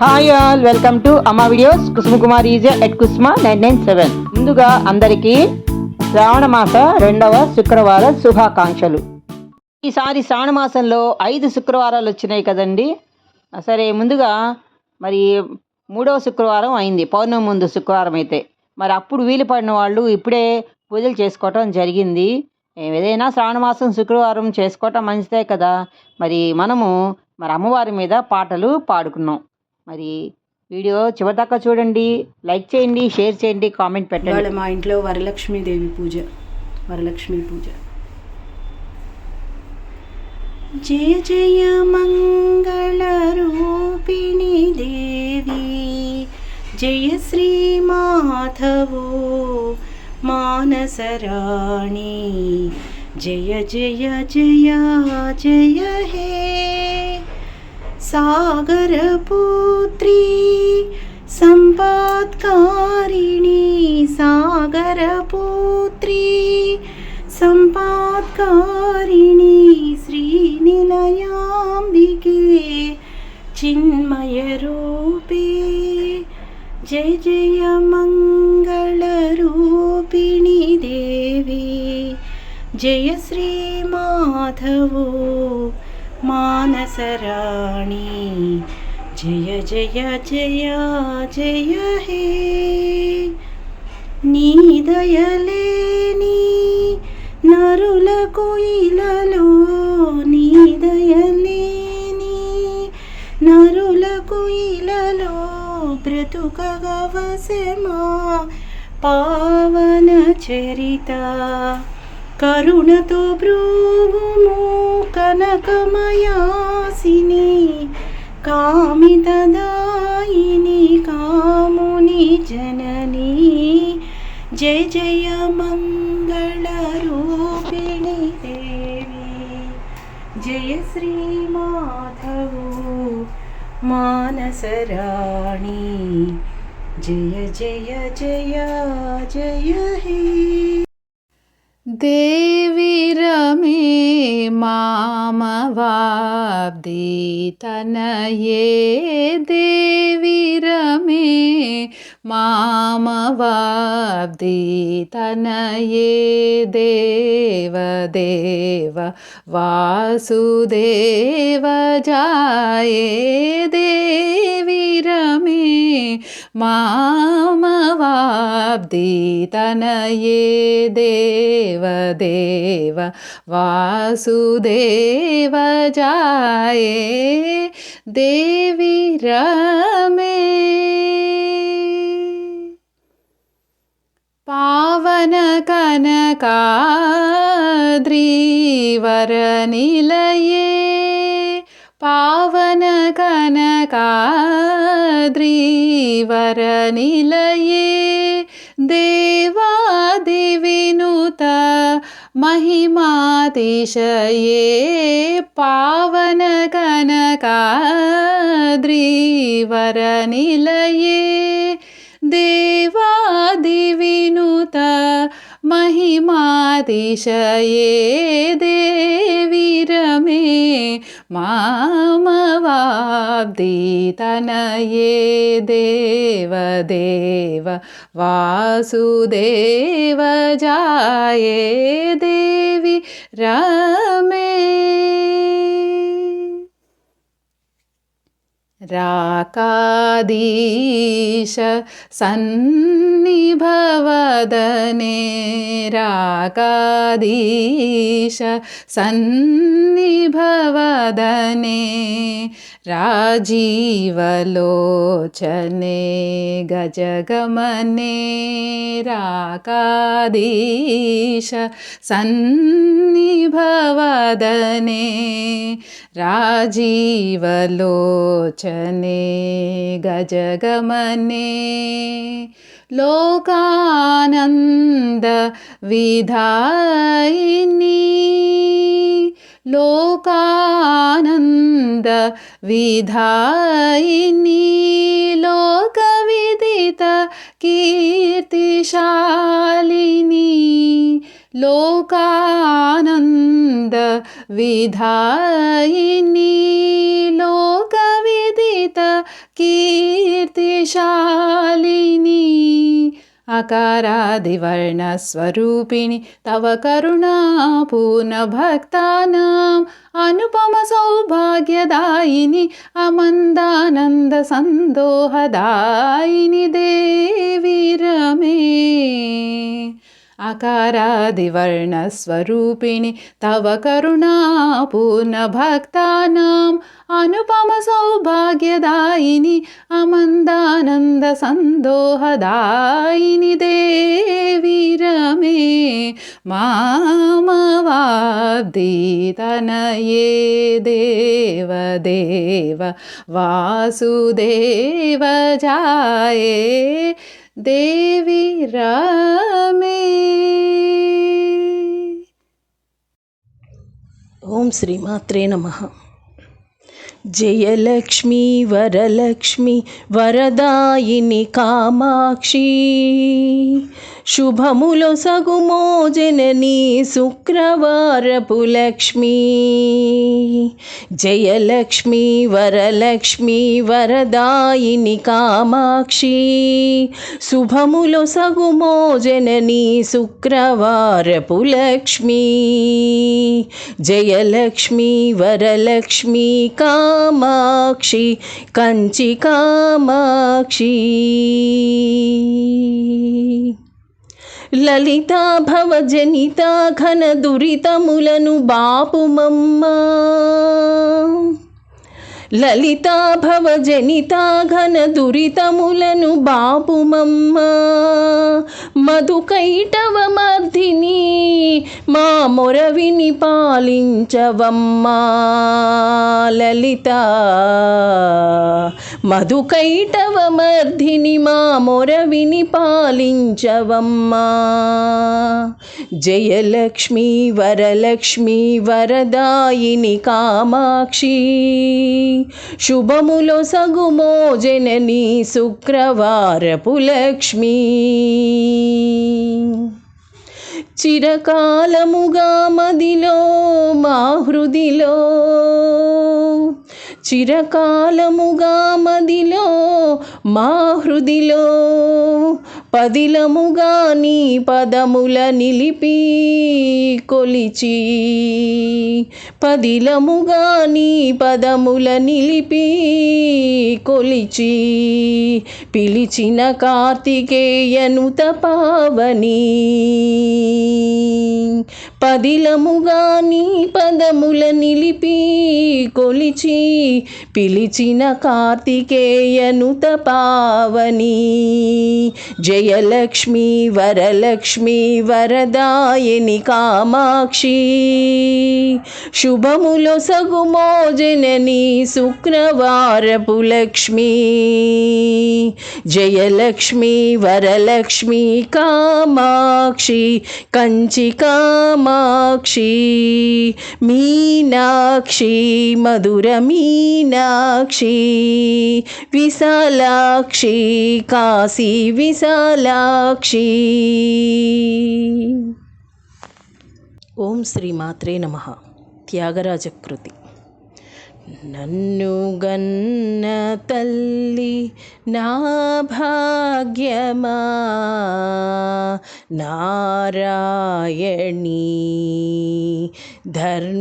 Hi all welcome to Amma videos Kusuma Kumar easy at Kusuma nine nine seven ముందుగా అందరికీ శ్రావణ మాస రెండవ శుక్రవారం శుభాకాంక్షలు. ఈసారి శ్రావణ మాసంలో ఐదు శుక్రవారాలు వచ్చినాయి కదండి. సరే ముందుగా మరి మూడవ శుక్రవారం అయింది. పౌర్ణమి ముందు శుక్రవారం అయితే. మరి అప్పుడు వీలు పడిన వాళ్ళు ఇప్పుడే పూజలు చేసుకోవటం జరిగింది. ఏదైనా శ్రావణ మాసం శుక్రవారం చేసుకోవటం మంచిదే కదా. మరి మనము మరి అమ్మవారి మీద పాటలు పాడుకున్నాం. మరి వీడియో చివరిదాకా చూడండి లైక్ చేయండి షేర్ చేయండి కామెంట్ పెట్టండి. మా ఇంట్లో వరలక్ష్మీదేవి పూజ. వరలక్ష్మి పూజ. జయ జయ మంగళ రూపిణి దేవి జయ శ్రీ మాధవో మానసరాణి జయ జయ జయ జయ హే సాగరపూ సంపాత్కారిణి సాగరపుత్రి. సంపాత్కారిణి శ్రీనిలయాంబికే చిన్మయరూపే. జయ జయ మంగళరూపిణి దేవి. జయ శ్రీ మాధవో మానసరాణి. జయ జయ జయ జయ హే. నీ దయలేని నరులకు ఇలలో నీ దయలేని నరులకు ఇలలో బ్రతుకగవసమా పావన చరిత కరుణతో బ్రూవుము కనకమయాసిని कामितदायिनि कामुनि जननी। जय जय मङ्गलरूपिणि देवी। जय श्रीमाधवो मानसराणि। जय जय जय जय हे। देवि रमे देवीरमि मा तनये देविरमि माब्दी वासुदेव जाये देवि रमे मामवा शब्दीतनये देवदेव वासुदेव जाये देवी रमे पावनकनकाद्रीवरनिलये पावनकनकाद्रीवरनिलये देवादिविनुत महिमातिशये पावनकनकाद्रिवरनिलये देवादिविनुत മഹിമാതിശയേ ദേവിരമേ മാമവാബ്ദിതനയേ ദേവദേവ വാസുദേവ ജായേ ദേവി രമേ. राकादीश सन्निभवदने। राकादीश सन्निभवदने। राजीवलोचने गजगमने। राकादीश सन्निभवदने। राजीवलोचने गजगमने लोकानन्दविधायिनी लोकानन्दविधायिनी लोकविदित कीर्तिशालिनी। लोकानन्दविधायिनी लोकविदित कीर्तिशालिनी। अकारादिवर्णस्वरूपिणि तव करुणा पूर्णभक्तानाम् अनुपमसौभाग्यदायिनि अमन्दानन्दसन्दोहदायिनि देवी रमे अकारादिवर्णस्वरूपिणि तव करुणा पूर्णभक्तानाम् अनुपमसौभाग्यदायिनि अमन्दानन्दसन्दोहदायिनि देवी रमे मामवाब्दितनये देवदेव वासुदेव जाये देवी रामे। ओम श्री मात्रे नमः। जयलक्ष्मी वरलक्ष्मी वरदायिनी कामाक्षी। శుభములో సగుమో జనని శుక్రవారపు లక్ష్మి జయలక్ష్మి వరలక్ష్మి వరదాయిని కామాక్షి శుభములో సగుమో జనని శుక్రవారపు లక్ష్మి జయలక్ష్మి వరలక్ష్మి కామాక్షి కంచి కామాక్షి లలితా భవజనిత ఘన దురితములను బాపుమమ్మా. లలితా భవజనిత ఘన దురితములను బాపుమమ్మ. మధుకైటవ మర్ధిని మా మొరవిని పాలించవమ్మా. లలిత మధుకైటవ మర్ధిని మా మొరవిని పాలించవమ్మా. జయలక్ష్మి వరలక్ష్మి వరదాయిని కామాక్షి. శుభములో సగుమో జనని శుక్రవారపు లక్ష్మి. చిరకాలముగా మదిలో మా హృదిలో. చిరకాలముగా మదిలో మా హృదిలో. పదిలముగా నీ పదముల నిలిపి కొలిచి. పదిలముగా నీ పదముల నిలిపి కొలిచి. పిలిచిన కార్తికేయను తపావని. పదిలముగా నీ పదముల నిలిపి కొలిచి. పిలిచిన కార్తికేయను తపావని. జయలక్ష్మి వరలక్ష్మి వరదాయని కామాక్షి శుభములో సగుమో జనని శుక్రవారపు లక్ష్మి జయలక్ష్మి వరలక్ష్మి కామాక్షి కంచి కామాక్షి మీనాక్షి మధుర మీనాక్షి విశాలాక్షి కాశీ విశాలాక్షి ఓం శ్రీ మాత్రే నమ. త్యాగరాజ కృతి నన్ను గన్న తల్లి నా భాగ్యమా? నారాయణీ ధర్మాంబికే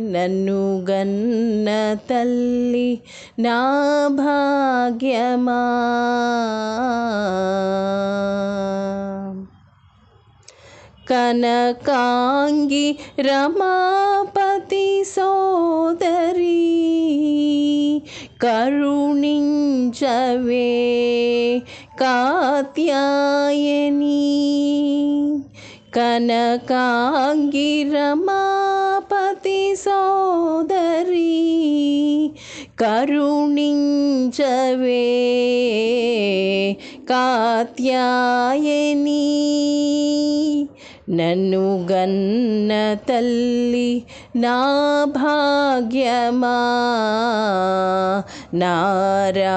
నన్ను గన్న తల్లి నా భాగ్యమా? కనకాంగి రమాపతి సోదరి కరుణించవే కాత్యాయని కనకాంగి రమాపతి సోదరి కరుణించవే కాత్యాయని నన్ను గన్న తల్లి నా భాగ్యమా నారాయణీ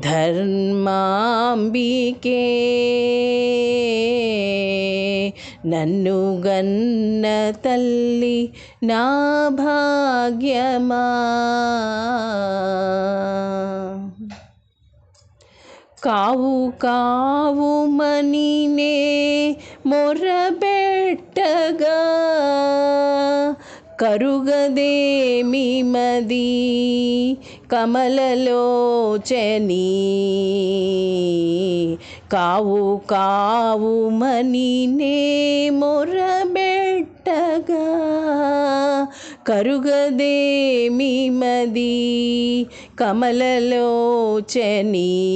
ధర్మాంబికే నన్ను గన్న తల్లి నా భాగ్యమా కావు కావు మనినే మొరబెట్టగా. కరుగదేమి మది కమలలోచని కావు కావు మనినే మొరబెట్టగా. కరుగదేమి మది కమలలోచని.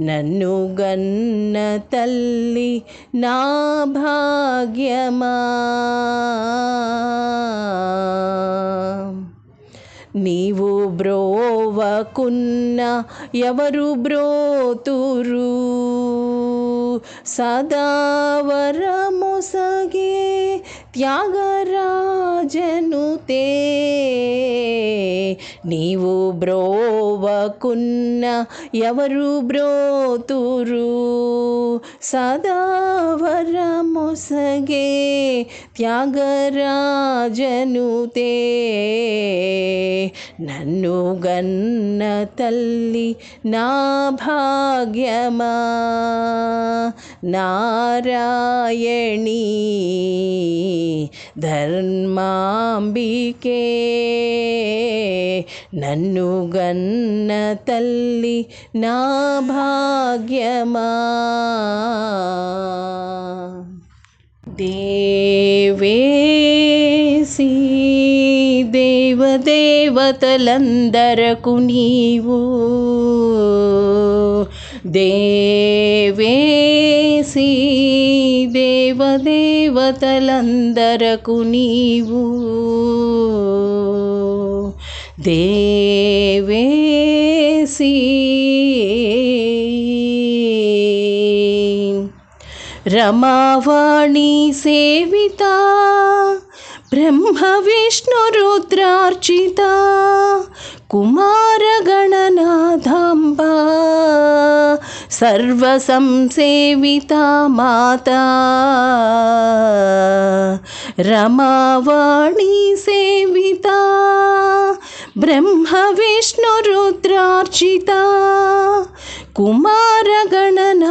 నన్ను గన్న తల్లి నా భాగ్యమా. నీవు బ్రోవకున్న ఎవరు బ్రోతురు? సదావరముసగే త్యాగరాజను తే నీవు బ్రోవకున్న ఎవరు బ్రోతురు? सदा वरमुसगे ತ್ಯಾಗರಾಜನುತೆ ನನ್ನು ಗನ್ನ ತಲ್ಲಿ ನಾ ಭಾಗ್ಯಮ. ನಾರಾಯಣಿ, ಧರ್ಮಾಂಬಿಕೆ. ನನ್ನು ಗನ್ನ ತಲ್ಲಿ ನಾ ಭಾಗ್ಯಮ. దేవేసి దేవదేవతలందరకు నీవు. దేవేసి దేవదేవతలందరకు నీవు. దేవేసి रमावाणी सेविता ब्रह्मविष्णुरुद्रार्चिता कुमारगणनाथाम्बा सर्वसंसेविता माता। रमावाणी सेविता ब्रह्मविष्णुरुद्रार्चिता कुमारगणना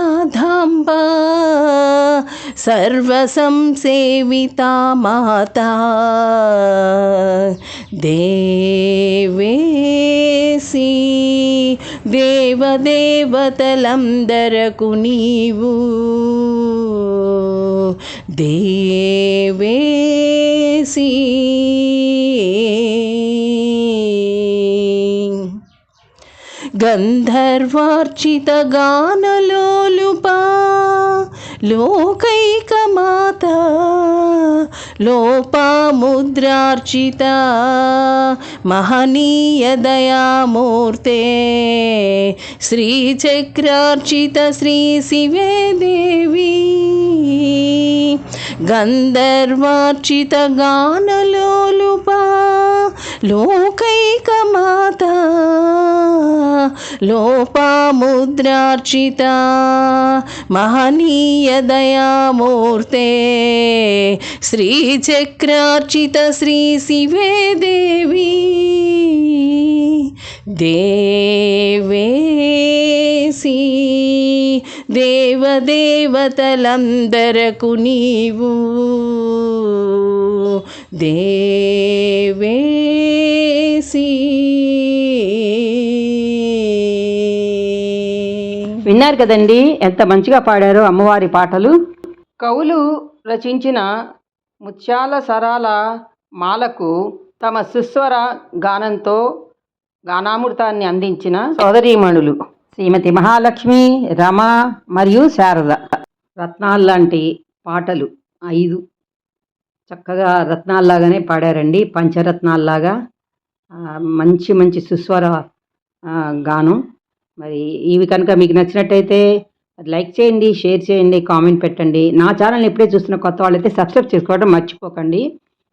సర్వసంసేవిత మాతా దేవేసి దేవదేవతలందరకు నీవు దేవేసి గంధర్వార్చిత గానలోలుపా లోకైకమాత లోపాముద్రార్చిత మహనీయ దయామూర్తే శ్రీచక్రార్చిత శ్రీ శివే దేవి. గంధర్వార్చిత గానలోలుపా లోకైకమాత లోపాముద్రార్చిత మహనీయ దయామూర్తే శ్రీచక్రార్చిత శ్రీ శివే దేవి. దేవేసి దేవదేవతలందరకు నీవు. దేవేసి విన్నారు కదండి ఎంత మంచిగా పాడారో అమ్మవారి పాటలు. కవులు రచించిన ముత్యాల సరాల మాలకు తమ సుస్వర గానంతో గానామృతాన్ని అందించిన సోదరీమణులు శ్రీమతి మహాలక్ష్మి రమ మరియు శారద. రత్నాల్లాంటి పాటలు ఐదు. చక్కగా రత్నాల్లాగానే పాడారండి పంచరత్నాల్లాగా మంచి మంచి సుస్వర గానం. మరి ఇవి కనుక మీకు నచ్చినట్టయితే లైక్ చేయండి షేర్ చేయండి కామెంట్ పెట్టండి. నా ఛానల్ని ఎప్పుడే చూస్తున్న కొత్త వాళ్ళైతే సబ్స్క్రైబ్ చేసుకోవడం మర్చిపోకండి.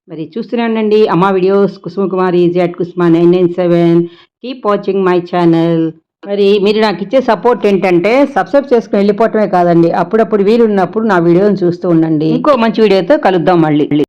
మరి చూస్తూనే ఉండండి. Amma videos Kusuma Kumar easy at Kusuma nine nine seven. Keep watching my channel మరి మీరు నాకు ఇచ్చే సపోర్ట్ ఏంటంటే సబ్స్క్రైబ్ చేసుకుని వెళ్ళిపోవటమే కాదండి. అప్పుడప్పుడు వీలున్నప్పుడు నా వీడియోని చూస్తూ ఉండండి. ఇంకో మంచి వీడియోతో కలుద్దాం మళ్ళీ.